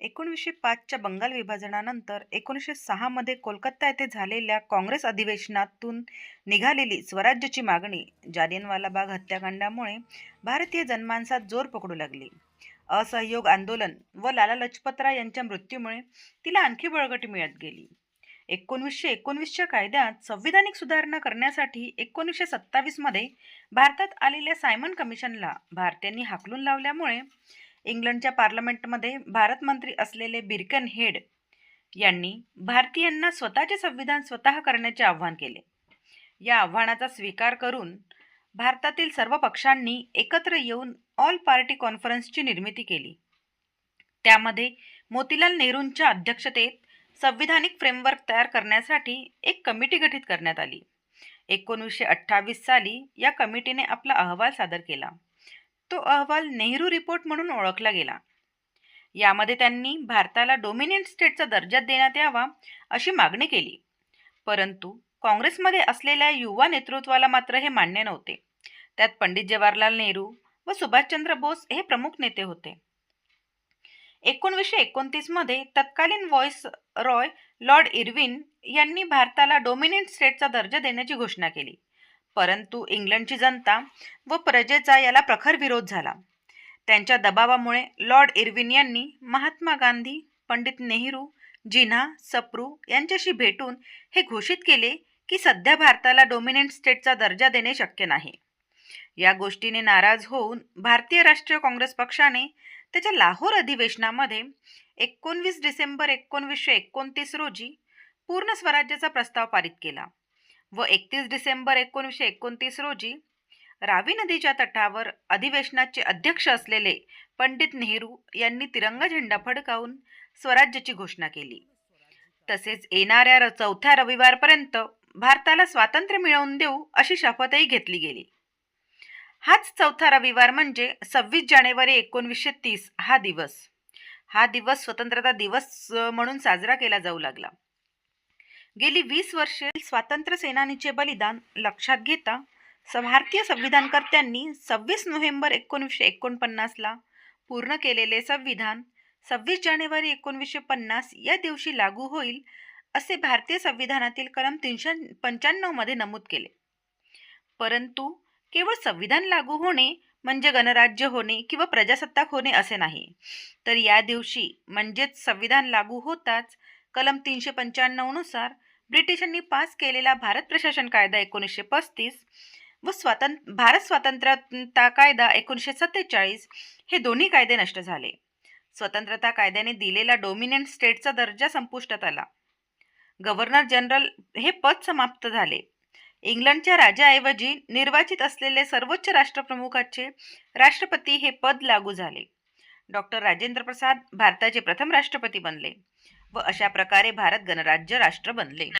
एकोणीसशे पाचच्या बंगाल विभाजनानंतर एकोणीसशे सहामध्ये कोलकाता येथे झालेल्या काँग्रेस अधिवेशनातून निघालेली स्वराज्याची मागणी जालियनवाला बाग हत्याकांडामुळे भारतीय जनमानसात जोर पकडू लागली. असहयोग आंदोलन व लाला लजपतराय यांच्या मृत्यूमुळे तिला आणखी बळकटी मिळत गेली. एकोणवीसशे एकोणवीसच्या कायद्यात संविधानिक सुधारणा करण्यासाठी एकोणीसशे सत्तावीसमध्ये भारतात आलेल्या सायमन कमिशनला भारतीयांनी हाकलून लावल्यामुळे इंग्लंडच्या पार्लमेंटमध्ये भारत मंत्री असलेले बिरकन हेड यांनी भारतीयांना स्वतःचे संविधान स्वतः करण्याचे आव्हान केले. या आव्हानाचा स्वीकार करून भारतातील सर्व पक्षांनी एकत्र येऊन ऑल पार्टी कॉन्फरन्सची निर्मिती केली. त्यामध्ये मोतीलाल नेहरूंच्या अध्यक्षतेत संविधानिक फ्रेमवर्क तयार करण्यासाठी एक कमिटी गठीत करण्यात आली. एकोणीसशे अठ्ठावीस साली या कमिटीने आपला अहवाल सादर केला. तो अहवाल नेहरू रिपोर्ट म्हणून ओळखला गेला. यामध्ये त्यांनी भारताला डोमिनियन स्टेटचा दर्जा देण्यात यावा अशी मागणी केली. परंतु काँग्रेसमध्ये असलेल्या युवा नेतृत्वाला मात्र हे मान्य नव्हते. त्यात पंडित जवाहरलाल नेहरू व सुभाषचंद्र बोस हे प्रमुख नेते होते. एकोणीसशे एकोणतीसमध्ये तत्कालीन व्हॉइस रॉय लॉर्ड इरविन यांनी भारताला डोमिनियन स्टेटचा दर्जा देण्याची घोषणा केली. परंतु इंग्लंडची जनता व प्रजेचा याला प्रखर विरोध झाला. त्यांच्या दबावामुळे लॉर्ड इरविन यांनी महात्मा गांधी पंडित नेहरू जिन्हा सप्रू यांच्याशी भेटून हे घोषित केले की सध्या भारताला डोमिनेंट स्टेटचा दर्जा देणे शक्य नाही. या गोष्टीने नाराज होऊन भारतीय राष्ट्रीय काँग्रेस पक्षाने त्याच्या लाहोर अधिवेशनामध्ये एकोणवीस डिसेंबर एकोणवीसशे एकोणतीस रोजी पूर्ण स्वराज्याचा प्रस्ताव पारित केला. व एकतीस डिसेंबर एकोणीसशे एकोणतीस रोजी रावी नदीच्या तटावर अधिवेशनाचे अध्यक्ष असलेले पंडित नेहरू यांनी तिरंगा झेंडा फडकावून स्वराज्याची घोषणा केली. तसेच येणाऱ्या र- चौथ्या रविवारपर्यंत भारताला स्वातंत्र्य मिळवून देऊ अशी शपथही घेतली गेली. हाच चौथा रविवार म्हणजे सव्वीस जानेवारी एकोणवीसशे तीस हा दिवस. हा दिवस स्वतंत्रता दिवस म्हणून साजरा केला जाऊ लागला. गेली वीस वर्षे स्वातंत्र्य सेनानीचे बलिदान लक्षात घेता भारतीय संविधानकर्त्यांनी सव्वीस नोव्हेंबर एकोणीसशे एकोणपन्नासला पूर्ण केलेले संविधान सव्वीस जानेवारी एकोणवीसशे पन्नास या दिवशी लागू होईल असे भारतीय संविधानातील कलम तीनशे पंच्याण्णवमध्ये नमूद केले. परंतु केवळ संविधान लागू होणे म्हणजे गणराज्य होणे किंवा प्रजासत्ताक होणे असे नाही. तर या दिवशी म्हणजेच संविधान लागू होताच कलम तीनशे पंच्याण्णवनुसार ब्रिटिशांनी पास केलेला भारत प्रशासन कायदा एकोणीसशे पस्तीस व स्वातंत्र्य भारत स्वातंत्र्यता कायदा एकोणीसशे सत्तेचाळीस हे दोन्ही कायदे नष्ट झाले. स्वतंत्रता कायद्याने दिलेला डोमिनियन स्टेटचा दर्जा संपुष्टात आला. गव्हर्नर जनरल हे पद समाप्त झाले. इंग्लंडच्या राजाऐवजी निर्वाचित असलेले सर्वोच्च राष्ट्रप्रमुखाचे राष्ट्रपती हे पद लागू झाले. डॉक्टर राजेंद्र प्रसाद भारताचे प्रथम राष्ट्रपती बनले. व अशा प्रकारे भारत गणराज्य राष्ट्र बनले.